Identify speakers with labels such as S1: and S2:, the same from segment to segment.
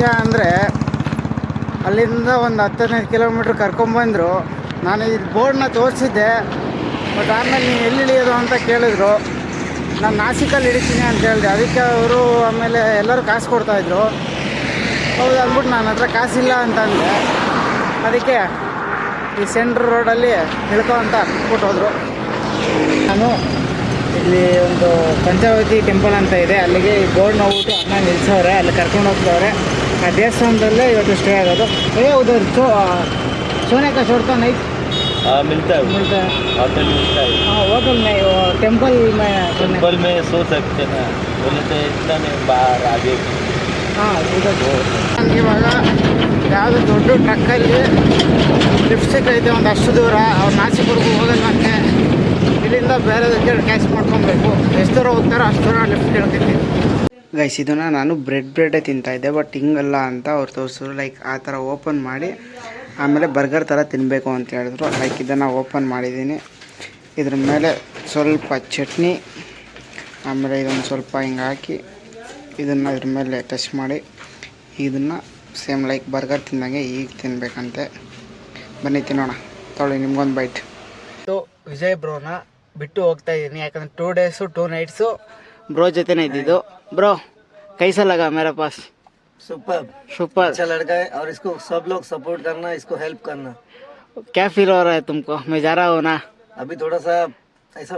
S1: ವಿಷಯ ಅಂದರೆ ಅಲ್ಲಿಂದ ಒಂದು ಹತ್ತದೈದು ಕಿಲೋಮೀಟ್ರ್ ಕರ್ಕೊಂಬಂದರು ನಾನು ಈ ಬೋರ್ಡ್ನ ತೋರಿಸಿದ್ದೆ. ಬಟ್ ಆಮೇಲೆ ನೀವು ಎಲ್ಲಿ ಇಳಿಯೋದು ಅಂತ ಕೇಳಿದ್ರು. ನಾನು ನಾಸಿಕಲ್ಲಿ ಇಳಿತೀನಿ ಅಂತ ಹೇಳಿದೆ. ಅದಕ್ಕೆ ಅವರು ಆಮೇಲೆ ಎಲ್ಲರೂ ಕಾಸು ಕೊಡ್ತಾಯಿದ್ರು ಹೌದು ಅಂದ್ಬಿಟ್ಟು ನನ್ನ ಹತ್ರ ಕಾಸಿಲ್ಲ ಅಂತ ಅಂದೆ. ಅದಕ್ಕೆ ಈ ಸೆಂಟ್ರ್ ರೋಡಲ್ಲಿ ಇಳ್ಕೊ ಅಂತ ಕೊಟ್ಟೋದ್ರು ನಾನು ಇಲ್ಲಿ ಒಂದು ಪಂಚಾವತಿ ಟೆಂಪಲ್ ಅಂತ ಇದೆ. ಅಲ್ಲಿಗೆ ಈ ಬೋರ್ಡ್ ನೋಡ್ಬಿಟ್ಟು ಅಣ್ಣ ನಿಲ್ಸವ್ರೆ. ಅಲ್ಲಿ ಕರ್ಕೊಂಡು ಹೋಗ್ತವ್ರೆ. ದೇವಸ್ಥಾನದಲ್ಲೇ ಇವತ್ತು ಸ್ಟೇ ಆಗೋದು ಏ ಉದರ್ ಚೋ ಸೋನೆ का छोड़ता नहीं
S2: हाँ मिलता है
S1: मिलता है
S2: होटल मिलता है
S1: हाँ होटल में वो टेंपल में सोने
S2: टेम्पल में सो सकते हैं बोले तो इतना नहीं बाहर आगे
S1: ಹಾಂ ನನಗೆ ಇವಾಗ ಯಾವುದೋ ದೊಡ್ಡ ಟ್ರಕ್ಕಲ್ಲಿ ಲಿಫ್ಟ್ ಸಿಕ್ಕೈತೆ ಒಂದು ಅಷ್ಟು ದೂರ ಅವ್ರು ನಾಸಿಕವರೆಗೂ ಹೋಗೋದಂತೆ ಇಲ್ಲಿಂದ ಬೇರೆದಕ್ಕೆ ಕ್ಯಾಶ್ ಮಾಡ್ಕೊಬೇಕು ಎಷ್ಟು ದೂರ ಹೋಗ್ತಾರೋ ಅಷ್ಟು ದೂರ ಲಿಫ್ಟ್ ಕೇಳ್ತೈತಿ ಗೈಸ್ ಇದನ್ನು ನಾನು ಬ್ರೆಡ್ ಬ್ರೆಡೇ ತಿಂತಾಯಿದ್ದೆ ಬಟ್ ಹಿಂಗಲ್ಲ ಅಂತ ಅವ್ರು ತೋರಿಸಿದ್ರು. ಲೈಕ್ ಆ ಥರ ಓಪನ್ ಮಾಡಿ ಆಮೇಲೆ ಬರ್ಗರ್ ಥರ ತಿನ್ನಬೇಕು ಅಂತ ಹೇಳಿದ್ರು. ಲೈಕ್ ಇದನ್ನು ಓಪನ್ ಮಾಡಿದ್ದೀನಿ. ಇದ್ರ ಮೇಲೆ ಸ್ವಲ್ಪ ಚಟ್ನಿ ಆಮೇಲೆ ಇದೊಂದು ಸ್ವಲ್ಪ ಹಿಂಗೆ ಹಾಕಿ ಇದನ್ನು ಇದ್ರ ಮೇಲೆ ಟಚ್ ಮಾಡಿ ಇದನ್ನು ಸೇಮ್ ಲೈಕ್ ಬರ್ಗರ್ ತಿಂದಂಗೆ ಈಗ ತಿನ್ಬೇಕಂತೆ. ಬನ್ನಿ ತಿನ್ನೋಣ. ತೊಳಿ ನಿಮ್ಗೊಂದು ಬೈಟ್ ಸೊ ವಿಜಯ್ ಬ್ರೋನ ಬಿಟ್ಟು ಹೋಗ್ತಾ ಇದ್ದೀನಿ. ಯಾಕಂದ್ರೆ two days two nights bro ಜೊತೆನೇ ಇದ್ದಿದ್ದು. ಬ್ರೋ ಕೈಸಲ್ಲಾಗ ಮೇರಾ ಪಾಸ್
S3: सुपर
S1: ಸೂಪರ್
S3: अच्छा लड़का है और इसको सब लोग सपोर्ट करना इसको हेल्प करना
S1: क्या फील हो रहा है तुमको मैं जा रहा हूँ ना
S3: अभी थोड़ा सा ऐसा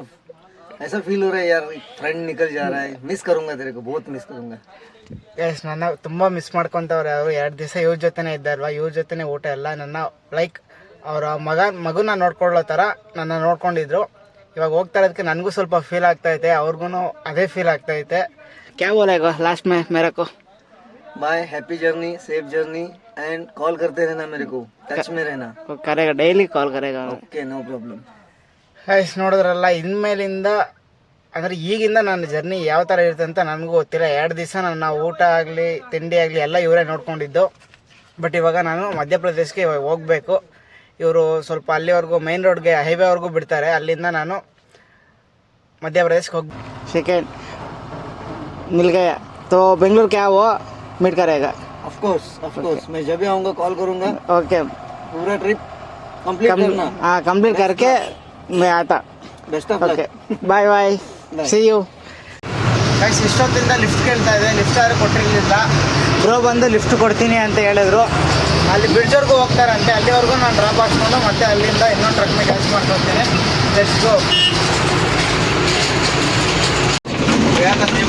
S3: ऐसा फील हो रहा है यार फ्रेंड निकल जा रहा है मिस करूंगा तेरे को बहुत मिस करूंगा
S1: ಎಸ್ ನನ್ನ ತುಂಬ ಮಿಸ್ ಮಾಡ್ಕೊತವ್ರೆ ಅವರು ಎರಡು ದಿವಸ ಇವ್ರ ಜೊತೆನೇ ಇದ್ದಾರಲ್ವ ಇವ್ರ ಜೊತೆನೇ ಊಟ ಎಲ್ಲ ನನ್ನ ಲೈಕ್ ಅವರ ಮಗ ಮಗುನ ನೋಡ್ಕೊಳ್ಳೋ ಥರ ನನ್ನ ನೋಡ್ಕೊಂಡಿದ್ರು ಇವಾಗ ಹೋಗ್ತಾ ಇರೋದಕ್ಕೆ ನನಗೂ ಸ್ವಲ್ಪ ಫೀಲ್ ಆಗ್ತೈತೆ ಅವ್ರಿಗೂ ಅದೇ ಫೀಲ್ ಆಗ್ತೈತೆ ಕ್ಯಾ ಬೋಲೇಗೋ last May ಮೇರಕೋ
S3: bye happy journey safe journey and call करते रहना मेरे को टच में रहना
S1: ಕರೆಗ ಡೈಲಿ ಕಾಲ್ ಕರೆಗ
S3: ओके नो प्रॉब्लम
S1: ಗೈಸ್ ನೋಡಿದ್ರಲ್ಲ ಇನ್ಮೇಲಿಂದ ಅಂದರೆ ಈಗಿಂದ ನನ್ನ ಜರ್ನಿ ಯಾವ ಥರ ಇರುತ್ತೆ ಅಂತ ನನಗೂ ಗೊತ್ತಿಲ್ಲ ಎರಡು ದಿವಸ ನನ್ನ ಊಟ ಆಗಲಿ ತಿಂಡಿ ಆಗಲಿ ಎಲ್ಲ ಇವರೇ ನೋಡ್ಕೊಂಡಿದ್ದು ಬಟ್ ಇವಾಗ ನಾನು ಮಧ್ಯಪ್ರದೇಶಕ್ಕೆ ಇವಾಗ ಹೋಗಬೇಕು ಇವರು ಸ್ವಲ್ಪ ಅಲ್ಲಿವರೆಗೂ ಮೈನ್ ರೋಡ್ಗೆ ಹೈವೇವರೆಗೂ ಬಿಡ್ತಾರೆ ಅಲ್ಲಿಂದ ನಾನು ಮಧ್ಯಪ್ರದೇಶಕ್ಕೆ ಹೋಗಿ ಸೆಕೆಂಡ್ ಮಿಲ್ ಗಯ तो बेंगलुरु क्या वो मीट करेगा
S3: ऑफ कोर्स ऑफ कोर्स मैं जब भी आऊंगा कॉल करूंगा
S1: ओके
S3: पूरा ट्रिप कंप्लीट करना
S1: हाँ कंप्लीट करके मैं आता
S3: best of
S1: okay
S3: luck
S1: bye bye
S3: Bye.
S1: See you guys ಇಷ್ಟೊತ್ತಿಂದ lift ಕೇಳ್ತಾ ಇದೆ ಲಿಫ್ಟ್ ಆದ್ರೆ ಕೊಟ್ಟಿರಲಿಲ್ಲ ಬ್ರೋ ಬಂದು ಲಿಫ್ಟ್ ಕೊಡ್ತೀನಿ ಅಂತ ಹೇಳಿದ್ರು ಅಲ್ಲಿ ಬ್ರಿಡ್ಜ್ವರೆಗೂ ಹೋಗ್ತಾರಂತೆ ಅಲ್ಲಿವರೆಗೂ ನಾನು ಡ್ರಾಪ್ ಹಾಕ್ಸ್ಕೊಂಡು ಮತ್ತೆ ಅಲ್ಲಿಂದ ಇನ್ನೊಂದು ಟ್ರಕ್ನ ಕ್ಯಾಚ್ ಮಾಡ್ಕೊತೀನಿ ಲೆಟ್ಸ್ ಗೋ ಹಾಂ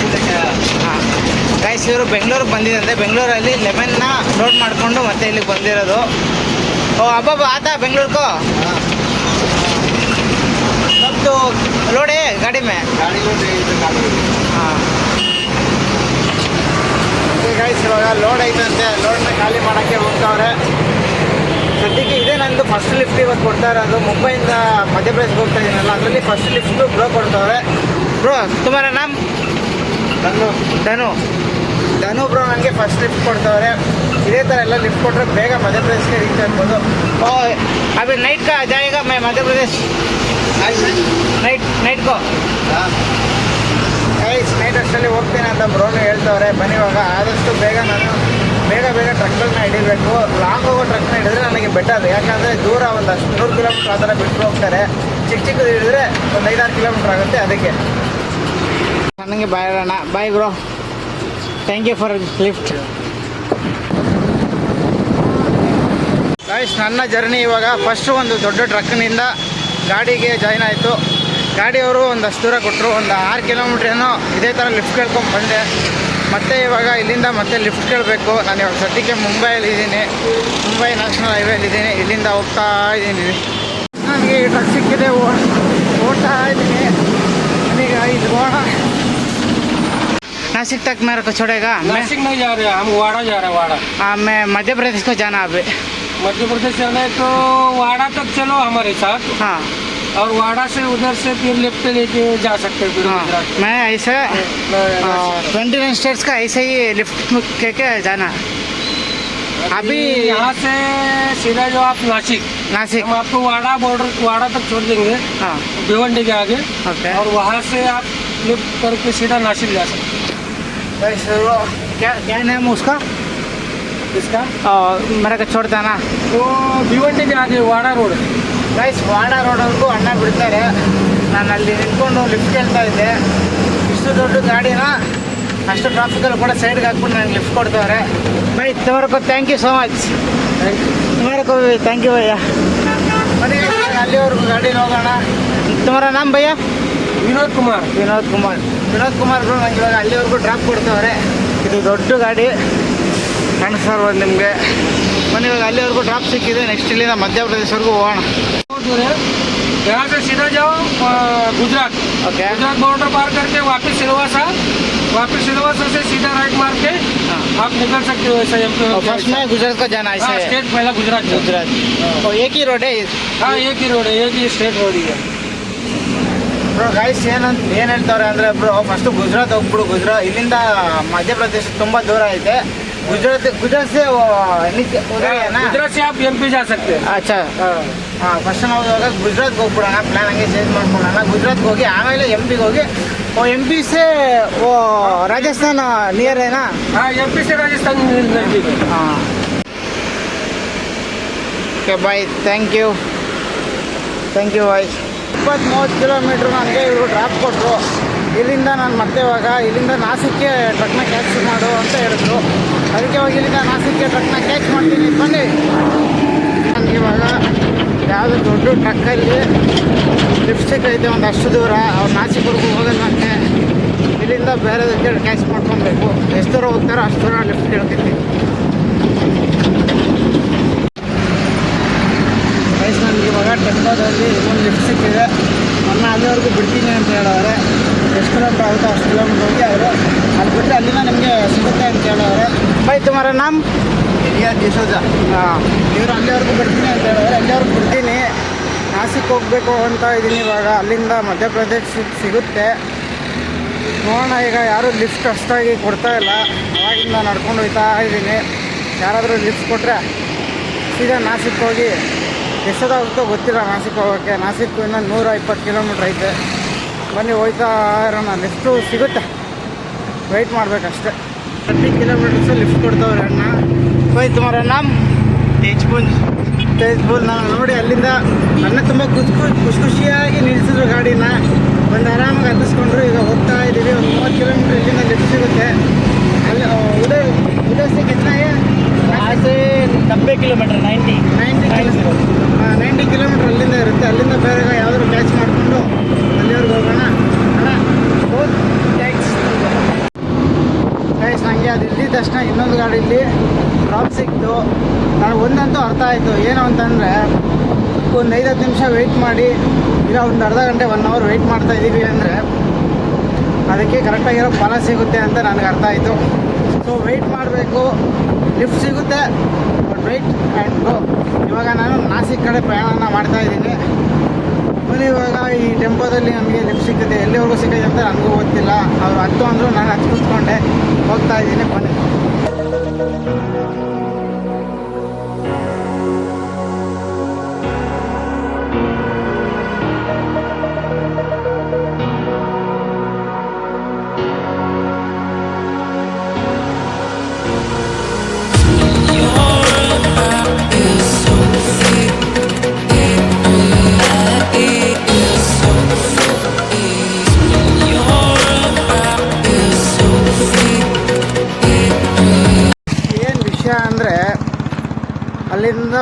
S1: ಗೈಸ್ ಇವರು ಬೆಂಗಳೂರು ಬಂದಿದ್ದಂತೆ ಬೆಂಗಳೂರಲ್ಲಿ ಲೆಮನ್ನ ಲೋಡ್ ಮಾಡಿಕೊಂಡು ಮತ್ತೆ ಇಲ್ಲಿಗೆ ಬಂದಿರೋದು. ಓ ಅಬ್ಬಬ್ಬ ಆತ ಬೆಂಗಳೂರ್ಕೋ ಮತ್ತು
S3: ಲೋಡೆ ಗಾಡಿ ಮೇ
S1: ಹಾಂ. ಗೈಸ್ ಇವಾಗ ಲೋಡ್ ಐತಂತೆ. ಲೋಡ್ನ ಖಾಲಿ ಮಾಡೋಕ್ಕೆ ಹೋಗ್ತಾವ್ರೆ. ಸದ್ಯಕ್ಕೆ ಇದೇ ನಂದು ಫಸ್ಟ್ ಲಿಫ್ಟ್ ಇವತ್ತು ಕೊಡ್ತಾ ಇರೋದು. ಮುಂಬೈಯಿಂದ ಮಧ್ಯಪ್ರದೇಶಕ್ಕೆ ಹೋಗ್ತಾ ಇದ್ದೀನಲ್ಲ ಅದರಲ್ಲಿ ಫಸ್ಟ್ ಲಿಫ್ಟು ಬ್ರೋ ಕೊಡ್ತಾವ್ರೆ. ಬ್ರೋ ತುಮಾರ ನಮ್ಮ ಧನು ಧನು ಧನು ಬ್ರೋ ನನಗೆ ಫಸ್ಟ್ ಲಿಫ್ಟ್ ಕೊಡ್ತಾವ್ರೆ. ಇದೇ ಥರ ಎಲ್ಲ ಲಿಫ್ಟ್ ಕೊಟ್ಟರೆ ಬೇಗ ಮಧ್ಯಪ್ರದೇಶಕ್ಕೆ ರೀಚ್ ಆಗ್ಬೋದು. ಓ ಅಭಿ ನೈಟ್ ಕಾ ಜಾಯಿಗ? ಮೈ ಮಧ್ಯಪ್ರದೇಶ್ ನೈಟ್ ನೈಟ್ ಗೋ ಐಸ್ ನೈಟ್ ಅಷ್ಟರಲ್ಲಿ ಹೋಗ್ತೇನೆ ಅಂತ ಬ್ರೋನು ಹೇಳ್ತವ್ರೆ. ಬನ್ನಿ ಇವಾಗ. ಆದಷ್ಟು ಬೇಗ ನಾನು ಬೇಗ ಬೇಗ ಟ್ರಕ್ಗಳನ್ನ ಹಿಡಿಬೇಕು. ಲಾಂಗ್ ಹೋಗೋ ಟ್ರಕ್ನ ಹಿಡಿದ್ರೆ ನನಗೆ ಬೆಟರ್ ಯಾಕಂದರೆ ದೂರ ಒಂದು ಅಷ್ಟು ನೂರು ಕಿಲೋಮೀಟ್ರ್ ಆ ಥರ ಬಿಟ್ಟು ಹೋಗ್ತಾರೆ. ಚಿಕ್ಕ ಚಿಕ್ಕದು ಹಿಡಿದ್ರೆ ಒಂದು ಐದಾರು ಕಿಲೋಮೀಟ್ರ್ ಆಗುತ್ತೆ ಅದಕ್ಕೆ. ನನಗೆ ಬಾಯ್ ಅಣ್ಣ. Bye bro thank you for lift guys ನನ್ನ ಜರ್ನಿ ಇವಾಗ ಫಸ್ಟ್ ಒಂದು ದೊಡ್ಡ ಟ್ರಕ್ನಿಂದ ಗಾಡಿಗೆ ಜಾಯ್ನ್ ಆಯಿತು. ಗಾಡಿಯವರು ಒಂದಷ್ಟು ದೂರ ಕೊಟ್ಟರು ಒಂದು ಆರು ಕಿಲೋಮೀಟ್ರ್ ಏನೋ ಇದೇ ಥರ ಲಿಫ್ಟ್ ಕೇಳ್ಕೊಂಡು ಬಂದೆ. ಮತ್ತೆ ಇವಾಗ ಇಲ್ಲಿಂದ ಮತ್ತೆ ಲಿಫ್ಟ್ ಕೇಳಬೇಕು. ನಾನು ಇವಾಗ ಸದ್ಯಕ್ಕೆ ಮುಂಬೈಯಲ್ಲಿ ಇದ್ದೀನಿ. ಮುಂಬೈ ನ್ಯಾಷನಲ್ ಹೈವೇಲಿದ್ದೀನಿ ಇಲ್ಲಿಂದ ಹೋಗ್ತಾ ಇದ್ದೀನಿ. ನನಗೆ ಈ ಟ್ರಕ್ ಸಿಕ್ಕಿದೆ नासिक तक मेरे को छोड़ेगा।
S4: नासिक नहीं जा रहे हम वाड़ा जा रहे हैं वाड़ा।
S1: हाँ, मैं मध्य प्रदेश को जाना अभी।
S4: मध्य प्रदेश जाना है तो वाड़ा तक चलो हमारे साथ।
S1: हाँ।
S4: और वाड़ा से उधर से फिर लेफ़्ट लेके जा सकते हैं
S1: हाँ।
S4: गुजरात।
S1: मैं ऐसे ट्वेंटी नाइन स्टेट्स का ऐसे ही लिफ्ट के के जाना। है
S4: अभी यहाँ से सीधा जो आप नासिक
S1: नासिक।
S4: हम आपको वाड़ा बॉर्डर वाड़ा तक छोड़ देंगे।
S1: हाँ।
S4: भिवंडी के आगे। और वहाँ से आप लिफ्ट करके सीधा नासिक जा सकते हैं।
S1: क्या क्या नाम है उसका
S4: इसका
S1: मेरे को छोड़ता ना
S4: तो भिवंडी के आगे वाड़ा रोड
S1: ಗೈಸ್ ವಾಡ ರೋಡ್ವರೆಗೂ ಅಣ್ಣ ಬಿಡ್ತಾರೆ ನಾನು ಅಲ್ಲಿ ನಿಂತ್ಕೊಂಡು ಲಿಫ್ಟ್ ಕೇಳ್ತಾ ಇದ್ದೆ ಇಷ್ಟು ದೊಡ್ಡ ಗಾಡಿನ ಅಷ್ಟು ಟ್ರಾಫಿಕಲ್ಲಿ ಕೂಡ ಸೈಡ್ಗೆ ಹಾಕ್ಬಿಟ್ಟು ನನಗೆ ಲಿಫ್ಟ್ ಕೊಡ್ತಾರೆ by ತಮರಕೋ thank you so much ತಮರಕೋ thank you ಭಯ್ಯ ಬನ್ನಿ ಅಲ್ಲಿವರೆಗೂ ಗಾಡಿಲಿ ಹೋಗೋಣ ತುಮಾರ ನಾಮ್ ಭಯ್ಯ
S4: विनोद कुमार
S1: ವಿನೋದ್ ಕುಮಾರ್ ವಿನೋದ್ ಕುಮಾರ್ಗಳು ನಂಗೆ ಇವಾಗ ಅಲ್ಲಿವರೆಗೂ ಡ್ರಾಪ್ ಕೊಡ್ತವ್ರೆ ಇದು ದೊಡ್ಡ ಗಾಡಿ ಕಾಣಿಸ್ತಾ ಇರ್ಬೋದು ನಿಮಗೆ ಬನ್ನಿ ಇವಾಗ ಅಲ್ಲಿವರೆಗೂ ಡ್ರಾಪ್ ಸಿಕ್ಕಿದೆ ನೆಕ್ಸ್ಟ್ ಇಲ್ಲಿಂದ ಮಧ್ಯಪ್ರದೇಶವರೆಗೂ ಹೋಗೋಣ
S4: दूर है यहाँ से सीधा जाओ अ, गुजरात
S1: ಓಕೆ
S4: गुजरात बॉर्डर पार करके वापस सिलवासा वापस सिलवासा से सीधा राइट मार के आप निकल सकते हो ऐसा एम
S1: फर्स्ट में गुजरात को जाना है
S4: हाँ
S1: ऐसे
S4: स्टेट पहला गुजरात जाओ।
S1: गुजरात ओ एक ही रोड है
S4: हाँ एक ही रोड है एक ही स्टेट रोड ही है
S1: ಬ್ರೋ ಗೈಸ್ ಏನಂತ ಏನು ಹೇಳ್ತಾರೆ ಅಂದರೆ ಬ್ರೋ ಫಸ್ಟು ಗುಜರಾತ್ ಹೋಗ್ಬಿಡು ಗುಜರಾತ್ ಇಲ್ಲಿಂದ ಮಧ್ಯಪ್ರದೇಶ ತುಂಬ ದೂರ ಐತೆ. ಗುಜರಾತ್ ಗುಜರಾತ್ ಸೇ ಗುಜರಾತ್
S4: ಪಿ
S1: ಹಾಂ. ಫಸ್ಟ್ ನಾವು ಇವಾಗ ಗುಜರಾತ್ಗೆ ಹೋಗ್ಬಿಡೋಣ ಪ್ಲ್ಯಾನ್ ಹಂಗೆ ಚೇಂಜ್ ಮಾಡ್ಕೊಡೋಣ ಗುಜರಾತ್ಗೆ ಹೋಗಿ ಆಮೇಲೆ ಎಂ ಪಿಗೆ ಹೋಗಿ ಓ ಎಂ ಪಿ ಸೆ ಓ ರಾಜಸ್ಥಾನ ನಿಯರ್ ಏನಾ?
S4: ಹಾಂ ಎಂ ಪಿ ಸೇ ರಾಜಸ್ಥಾನ
S1: ಹಾಂ. Okay bye thank you thank you bye ಇಪ್ಪತ್ತು ಮೂವತ್ತು ಕಿಲೋಮೀಟ್ರ್ ನನಗೆ ಇವರು ಡ್ರಾಪ್ ಕೊಟ್ಟರು ಇಲ್ಲಿಂದ ನಾನು ಮತ್ತೆ ಇವಾಗ, ಇಲ್ಲಿಂದ ನಾಸಿಕ್ಗೆ ಟ್ರಕ್ನ ಕ್ಯಾಚ್ ಮಾಡು ಅಂತ ಹೇಳಿದ್ರು. ಅದಕ್ಕೆ ಹೋಗಿ ಇಲ್ಲಿಂದ ನಾಸಿಕ್ಗೆ ಟ್ರಕ್ನ ಕ್ಯಾಚ್ ಮಾಡ್ತೀನಿ, ಬನ್ನಿ. ನನಗೆ ಇವಾಗ ಯಾವುದೋ ದೊಡ್ಡ ಟ್ರಕ್ಕಲ್ಲಿ ಲಿಪ್ಸ್ಟಿಕ್ ಐತೆ, ಒಂದು ಅಷ್ಟು ದೂರ. ಅವ್ರು ನಾಸಿಕ್ವರೆಗೂ ಹೋಗೋದಂತೆ ಇಲ್ಲಿಂದ ಬೇರೆದಕ್ಕೆ ಕ್ಯಾಚ್ ಮಾಡ್ಕೊಬೇಕು. ಎಷ್ಟು ದೂರ ಹೋಗ್ತಾರೋ ಅಷ್ಟು ದೂರ ಲಿಫ್ಟ್ ಕೇಳ್ತೀನಿ ಗೈಸ್ ಕಟ್ಕೋದಲ್ಲಿ ಒಂದು ಲಿಫ್ಟ್ ಸಿಕ್ಕಿದೆ. ನನ್ನ ಅಲ್ಲಿವರೆಗೂ ಬಿಡ್ತೀನಿ ಅಂತ ಹೇಳೋರೆ. ಎಷ್ಟು ಕಿಲೋಮೀಟರ್ ಆಗುತ್ತೋ ಅಷ್ಟು ಕಿಲೋಮೀಟರ್ ಹೋಗಿ ಅವರು. ಅದು ಬಿಟ್ಟರೆ ಅಲ್ಲಿಂದ ನಿಮಗೆ ಸಿಗುತ್ತೆ ಅಂತ ಹೇಳೋರೆ. ಬೈ ತುಮಾರ ನಮ್ಮ
S3: ಹಿರಿಯ ಡಿಸೋಜ
S1: ಹಾಂ. ಇವರು ಅಲ್ಲಿವರೆಗೂ ಬಿಡ್ತೀನಿ ಅಂತ ಹೇಳೋರೆ. ಅಲ್ಲಿವರೆಗೂ ಬಿಡ್ತೀನಿ. ನಾಸಿಕ್ ಹೋಗಬೇಕು ಅಂತ ಇದ್ದೀನಿ ಇವಾಗ. ಅಲ್ಲಿಂದ ಮಧ್ಯಪ್ರದೇಶ ಸಿಗುತ್ತೆ. ನೋಡೋಣ ಈಗ ಯಾರೂ ಲಿಫ್ಟ್ ಅಷ್ಟಾಗಿ ಕೊಡ್ತಾ ಇಲ್ಲ. ಅವಾಗಿಂದ ನಡ್ಕೊಂಡು ಹೋಗ್ತಾ ಇದ್ದೀನಿ. ಯಾರಾದರೂ ಲಿಫ್ಟ್ ಕೊಟ್ಟರೆ ಸೀದಾ ನಾಸಿಕ್ ಹೋಗಿ ಎಷ್ಟೊತ್ತಾಗುತ್ತೋ ಗೊತ್ತಿಲ್ಲ. ನಾಸಿಕ್ ಹೋಗೋಕ್ಕೆ ನಾಸಿಕ್ ಇನ್ನೂ ನೂರ ಇಪ್ಪತ್ತು ಕಿಲೋಮೀಟ್ರ್ ಐತೆ. ಬನ್ನಿ ಹೋಯ್ತಾ ಇರೋಣ. ಲಿಫ್ಟು ಸಿಗುತ್ತೆ. ವೆಯ್ಟ್ ಮಾಡಬೇಕಷ್ಟೆ. ತರ್ಟಿ ಕಿಲೋಮೀಟರ್ಸ್ ಲಿಫ್ಟ್ ಕೊಡ್ತಾವ್ರೆ ಅಣ್ಣ. ಹೋಯ್ತು ಮರ ನಮ್ಮ ತೇಜ್ಪುಲ್ ತೇಜ್ಪುಲ್ ನಾನು ನೋಡಿ ಅಲ್ಲಿಂದ ಅಣ್ಣ ತುಂಬ ಖುಷಿ ಖುಷಿ ಖುಷಿಯಾಗಿ ನಿಲ್ಲಿಸಿದ್ರು ಗಾಡಿನ. ಒಂದು ಆರಾಮಾಗಿ ಹತ್ತಿಸ್ಕೊಂಡ್ರು. ಈಗ ಹೋಗ್ತಾ ಇದ್ದೀವಿ. ಒಂದು ಮೂವತ್ತು ಕಿಲೋಮೀಟ್ರ್ ಇಲ್ಲಿಂದ ಲಿಫ್ಟ್ ಸಿಗುತ್ತೆ. ಅಲ್ಲಿ ಉದಯ ಉದಯ್ से
S2: ಆಚೆ ನಬ್ಬೆ kilometre ninety
S1: ninety ninety kilometre ಅಲ್ಲಿಂದ ಇರುತ್ತೆ. ಅಲ್ಲಿಂದ ಬೇರೆ ಯಾವ್ದಾದ್ರು ಕ್ಯಾಚ್ ಮಾಡಿಕೊಂಡು ಅಲ್ಲಿವರೆಗೆ ಹೋಗೋಣ. ಗೈಸ್ ಹಾಗೆ ಅದು ಇಲ್ಲಿದ ತಕ್ಷಣ ಇನ್ನೊಂದು ಗಾಡಿಲಿ ಡ್ರಾಪ್ ಸಿಕ್ತು ನಾನು ಒಂದಂತೂ ಅರ್ಥ ಆಯಿತು. ಏನು ಅಂತಂದರೆ ಒಂದು ಐದತ್ತು ನಿಮಿಷ ವೆಯ್ಟ್ ಮಾಡಿ. ಇಲ್ಲ ಒಂದು ಅರ್ಧ ಗಂಟೆ ಒನ್ ಅವರ್ ವೆಯ್ಟ್ ಮಾಡ್ತಾ ಇದ್ದೀವಿ ಅಂದರೆ ಅದಕ್ಕೆ ಕರೆಕ್ಟಾಗಿರೋ ಫಲ ಸಿಗುತ್ತೆ ಅಂತ ನನಗೆ ಅರ್ಥ ಆಯಿತು. ಸೊ ವೆಯ್ಟ್ ಮಾಡಬೇಕು. ಲಿಫ್ಟ್ ಸಿಗುತ್ತೆ ಬಟ್ ಆ್ಯಂಡ್ ಗೋ ಇವಾಗ ನಾನು ನಾಸಿಕ್ ಕಡೆ ಪ್ರಯಾಣ ಮಾಡ್ತಾ ಇದ್ದೀನಿ. ಬರೀ ಇವಾಗ ಈ ಟೆಂಪೋದಲ್ಲಿ ನಮಗೆ ಲಿಫ್ಟ್ ಸಿಗುತ್ತೆ ಎಲ್ಲಿವರೆಗೂ ಸಿಗುತ್ತೆ ಅಂತ ನನಗೂ ಗೊತ್ತಿಲ್ಲ. ಅವ್ರು ಹತ್ತು ಅಂದರು ನಾನು ಹತ್ತು ಕೂತ್ಕೊಂಡೆ. ಹೋಗ್ತಾ ಇದ್ದೀನಿ, ಬನ್ನಿ.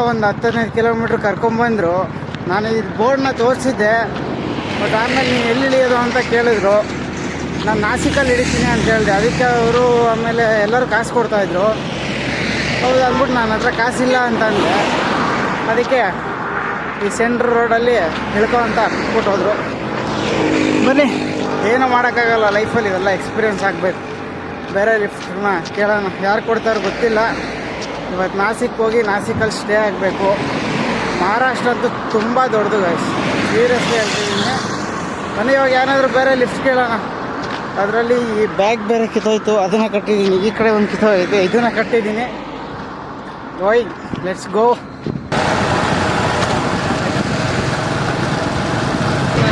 S1: ಒಂದು ಹತ್ತು ಹದಿನೈದು ಕಿಲೋಮೀಟ್ರ್ ಕರ್ಕೊಂಬಂದರು ನಾನು ಈ ಬೋರ್ಡ್ನ ತೋರಿಸಿದ್ದೆ. ಬಟ್ ಆಮೇಲೆ ನೀವು ಎಲ್ಲಿ ಇಳಿಯೋದು ಅಂತ ಕೇಳಿದ್ರು. ನಾನು ನಾಸಿಕಲ್ಲಿ ಹಿಡಿತೀನಿ ಅಂತ ಹೇಳಿದೆ. ಅದಕ್ಕೆ ಅವರು ಆಮೇಲೆ ಎಲ್ಲರೂ ಕಾಸು ಕೊಡ್ತಾಯಿದ್ರು ಹೌದು ಅಂದ್ಬಿಟ್ಟು ನನ್ನ ಹತ್ರ ಕಾಸಿಲ್ಲ ಅಂತ ಅಂದೆ. ಅದಕ್ಕೆ ಈ ಸೆಂಟ್ರ್ ರೋಡಲ್ಲಿ ಇಳ್ಕೊ ಅಂತ ಬಿಟ್ಟು ಹೋದರು. ಬನ್ನಿ. ಏನೂ ಮಾಡೋಕ್ಕಾಗಲ್ಲ. ಲೈಫಲ್ಲಿ ಇವೆಲ್ಲ ಎಕ್ಸ್ಪೀರಿಯೆನ್ಸ್ ಆಗಬೇಕು. ಬೇರೆ ಲಿಫ್ಟ್ನ ಕೇಳೋಣ. ಯಾರು ಕೊಡ್ತಾರೋ ಗೊತ್ತಿಲ್ಲ. ಇವತ್ತು ನಾಸಿಕ್ ಹೋಗಿ ನಾಸಿಕಲ್ಲಿ ಸ್ಟೇ ಆಗಬೇಕು. ಮಹಾರಾಷ್ಟ್ರ ಅಂತೂ ತುಂಬ ದೊಡ್ಡದು ಗೈಸ್ ಸೀರಿಯಸ್ಲಿ ಹೇಳ್ತಿದ್ದೀನಿ. ಮನೆ ಇವಾಗ ಏನಾದರೂ ಬೇರೆ ಲಿಫ್ಟ್ ಕೇಳೋಣ. ಅದರಲ್ಲಿ ಈ ಬ್ಯಾಗ್ ಬೇರೆ ಕಿತ್ತೋಯ್ತು, ಅದನ್ನು ಕಟ್ಟಿದ್ದೀನಿ. ಈ ಕಡೆ ಒಂದು ಕಿತ್ತೋಯ್ತು, ಇದನ್ನು ಕಟ್ಟಿದ್ದೀನಿ. ಓಯ್ ಲೆಟ್ಸ್ ಗೋ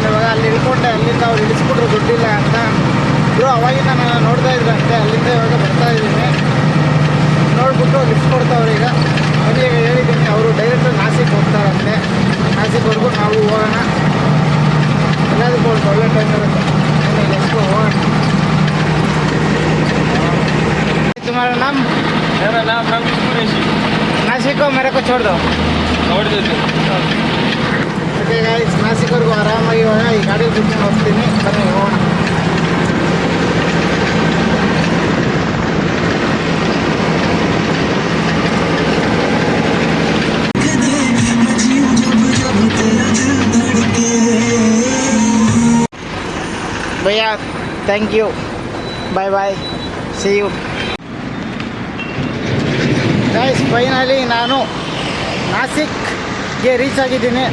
S1: ಇವಾಗ ಅಲ್ಲಿ ಇಳ್ಕೊಂಡೆ, ಅಲ್ಲಿಂದ ಅವ್ರು ಇಳಿಸ್ಬಿಟ್ರು, ದುಡ್ಡಿಲ್ಲ ಅಂತ. ಇವರು ಅವಾಗಿಂದ ನಾನು ನೋಡ್ತಾ ಇದ್ರು ಅಷ್ಟೇ. ಅಲ್ಲಿಂದ ಇವಾಗ ಬರ್ತಾ ಇದ್ದೀನಿ. ನೋಡ್ಬಿಟ್ಟು ಅಂದ್ಬಿಟ್ಟು ಲಿಫ್ಟ್ ಕೊಡ್ತಾವ್ರೆ ಈಗ ಬನ್ನಿ ಈಗ ಹೇಳಿದ್ದೀನಿ ಅವರು ಡೈರೆಕ್ಟ್ ನಾಸಿಕ್ ಹೋಗ್ತಾರಂತೆ ನಾಸಿಕ್ವರೆಗೂ ನಾವು ಹೋಗೋಣ ಎಲ್ಲದಕ್ಕೂ ಒಂದು ಒಳ್ಳೆ ಟೈಮ್ ಇರುತ್ತೆ ಬನ್ನಿ let's go, ಹೋಗೋಣ तुम्हारा नाम
S2: मेरा नाम रमेश कुरैशी
S1: नासिक को मेरे को छोड़ दो
S2: ನೋಡ್ देते
S1: ಓಕೆ ಗಾಯ್ಸ್ ನಾಸಿಕ್ವರೆಗೂ ಆರಾಮಾಗಿ ಇವಾಗ ಈ ಗಾಡಿ ಬಿಟ್ಟು ಹೋಗ್ತೀನಿ ಬನ್ನಿ ಹೋಗೋಣ Thank you bye bye see you guys finally ನಾನು ನಾಸಿಕ್ಗೆ ರೀಚ್ ಆಗಿದ್ದೀನಿ.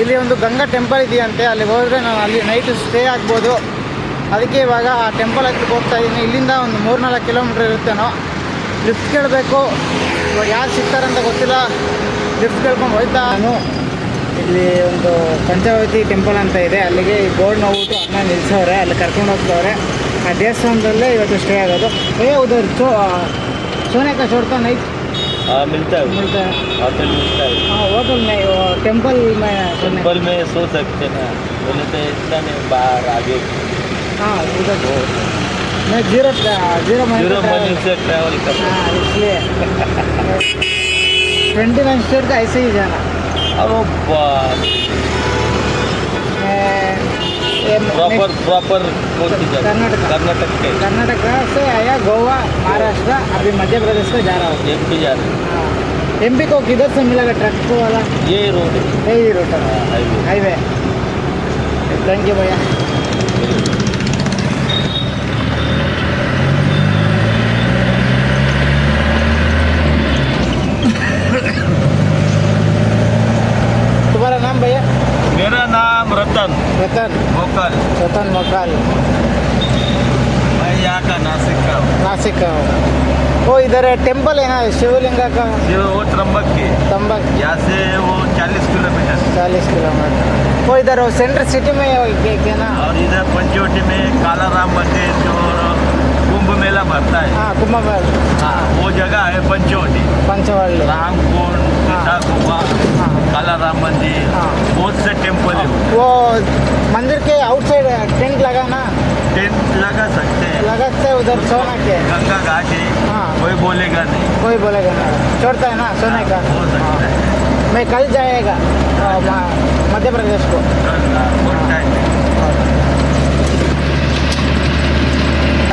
S1: ಇಲ್ಲಿ ಒಂದು ಗಂಗಾ ಟೆಂಪಲ್ ಇದೆಯಂತೆ. ಅಲ್ಲಿಗೆ ಹೋದರೆ ನಾನು ಅಲ್ಲಿ ನೈಟ್ ಸ್ಟೇ ಆಗ್ಬೋದು. ಅದಕ್ಕೆ ಇವಾಗ ಆ ಟೆಂಪಲ್ ಹತ್ರಕ್ಕೆ ಹೋಗ್ತಾ ಇದ್ದೀನಿ. ಇಲ್ಲಿಂದ ಒಂದು ಮೂರ್ನಾಲ್ಕು ಕಿಲೋಮೀಟ್ರ್ ಇರುತ್ತೇನೋ ಲಿಫ್ಟ್ ಕೇಳಬೇಕು. ಇವಾಗ ಯಾರು ಸಿಗ್ತಾರಂತ ಗೊತ್ತಿಲ್ಲ. ಲಿಫ್ಟ್ ಕೇಳ್ಕೊಂಡು ಹೋಯ್ತಾ ನಾನು. ಇಲ್ಲಿ ಒಂದು ಪಂಚವತಿ ಟೆಂಪಲ್ ಅಂತ ಇದೆ ಅಲ್ಲಿಗೆ ಈ ಬೋರ್ಡ್ ನೋಡ್ಬಿಟ್ಟು ಅನ್ನ ನಿಲ್ಸವ್ರೆ ಅಲ್ಲಿ ಕರ್ಕೊಂಡು ಹೋಗ್ತವ್ರೆ ಆ ದೇವಸ್ಥಾನದಲ್ಲೇ ಇವತ್ತು ಸ್ಟೇ ಆಗೋದು ಏ ಉದರ್ ಚೋ सोने का छोड़ता नहीं
S2: हाँ मिलता है
S1: मिलता है
S2: होटल मिलता है
S1: हाँ होटल में वो टेम्पल में सोने
S2: टेम्पल में सो सकते ना बोले तो इतना नहीं बाहर आगे
S1: हाँ उधर मैं जीरो जीरो
S2: जीरो मनी से ट्रैवल कर
S1: हाँ इसलिए ट्वेंटी नाइन स्टेट का ऐसे ही जाना
S2: प्रॉपर प्रॉपर कौन सी जगह
S1: कर्नाटक।
S2: कर्नाटक के
S1: कर्नाटक से आया गोवा महाराष्ट्र अभी मध्य प्रदेश से जा रहा हूँ।
S2: एम पी जा रहा हूँ।
S1: एम पी को किधर से मिलेगा ट्रक को वाला?
S2: ये रोड है।
S1: यही road
S2: highway
S1: highway thank you भैया तुम्हारा नाम भैया
S2: मेरा नाम रतन मोकल
S1: रतन मोकाल
S2: मैं यहाँ का नासिक का हूँ
S1: नासिक का हो वो इधर टेंपल है ना शिवलिंगा का
S2: ये वो त्रम्बक की
S1: तंबक
S2: यहाँ से वो चालीस किलोमीटर
S1: चालीस किलोमीटर वो इधर वो सेंटर सिटी में है क्या क्या ना
S2: और इधर पंचवटी में काला राम मंदिर जो कुंभ मेला भरता है
S1: हाँ कुंभ मेला
S2: हाँ वो जगह है पंचवटी
S1: पंचवल्ली
S2: राम कुंड सीता गुफा
S1: हाँ
S2: काला राम मंदिर
S1: हाँ।
S2: बहुत से टेम्पल है
S1: वो मंदिर के आउटसाइड टेंट लगा ना
S2: टेंट लगा सकते हैं
S1: लगा से उधर सोना के
S2: गंगा घाट है
S1: हाँ।
S2: कोई बोलेगा नहीं
S1: कोई बोलेगा ना छोड़ता है ना सोने का
S2: हो सकता है
S1: मैं कल जाएगा अ, म- मध्य प्रदेश को
S2: हाँ, बहुत टाइम है।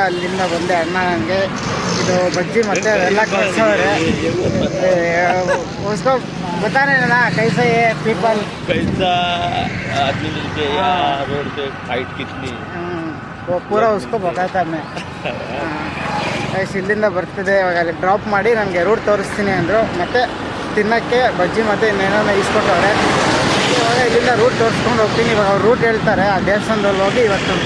S1: ಅಲ್ಲಿಂದ ಬಂದೆ ಅಣ್ಣ ನನಗೆ ಇದು ಬಜ್ಜಿ ಮತ್ತೆ ಅವೆಲ್ಲ ಕೊಡ್ಸವ್ರೆ उसको बताने ना कैसे है पीपल
S2: कैसा आदमी मिलके यहाँ रोड पे फाइट कितनी
S1: वो पूरा उसको बताता मैं ಗೈಸ್ ಇಲ್ಲಿಂದ ಬರ್ತಿದೆ ಇವಾಗ ಅಲ್ಲಿ ಡ್ರಾಪ್ ಮಾಡಿ ನನಗೆ ರೂಟ್ ತೋರಿಸ್ತೀನಿ ಅಂದರು ಮತ್ತು ತಿನ್ನೋಕ್ಕೆ ಬಜ್ಜಿ ಮತ್ತು ಇನ್ನೇನೋ ಇಸ್ಕೊಟ್ಟವ್ರೆ ಇವಾಗ ಇಲ್ಲಿಂದ ರೂಟ್ ತೋರಿಸ್ಕೊಂಡು ಹೋಗ್ತೀನಿ ಇವಾಗ ಅವ್ರು ರೂಟ್ ಹೇಳ್ತಾರೆ ಆ ದೇವಸ್ಥಾನದಲ್ಲಿ ಹೋಗಿ ಇವತ್ತು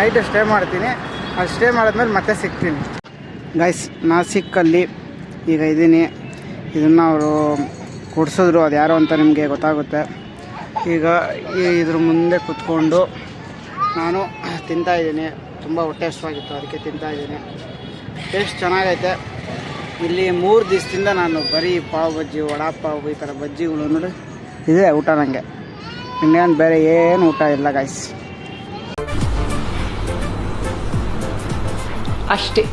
S1: ನೈಟ್ ಸ್ಟೇ ಮಾಡ್ತೀನಿ ಅಲ್ಲಿ ಸ್ಟೇ ಮಾಡಿದ್ಮೇಲೆ ಮತ್ತೆ ಸಿಗ್ತೀನಿ ಗೈಸ್ ನಾಸಿಕ್ಕಲ್ಲಿ ಈಗ ಇದ್ದೀನಿ. ಇದನ್ನು ಅವರು ಕೊಡಿಸಿದ್ರು. ಅದು ಯಾರು ಅಂತ ನಿಮಗೆ ಗೊತ್ತಾಗುತ್ತೆ. ಈಗ ಇದ್ರ ಮುಂದೆ ಕುತ್ಕೊಂಡು ನಾನು ತಿಂತಾ ಇದ್ದೀನಿ. ತುಂಬ ಹೊಟ್ಟೆ ಅದಕ್ಕೆ ತಿಂತಾ ಇದ್ದೀನಿ. ಟೇಸ್ಟ್ ಚೆನ್ನಾಗೈತೆ. ಇಲ್ಲಿ ಮೂರು ದಿವಸದಿಂದ ನಾನು ಬರೀ ಪಾವ್ ಬಜ್ಜಿ ವಡಾ ಪಾವ್ ಈ ಥರ ಬಜ್ಜಿಗಳು ನೋಡಿ ಇದೇ ಊಟ ನನಗೆ ಇನ್ನೇನು ಬೇರೆ ಏನು ಊಟ ಇಲ್ಲ ಗಾಯ್ಸ್
S5: ಅಷ್ಟೇ.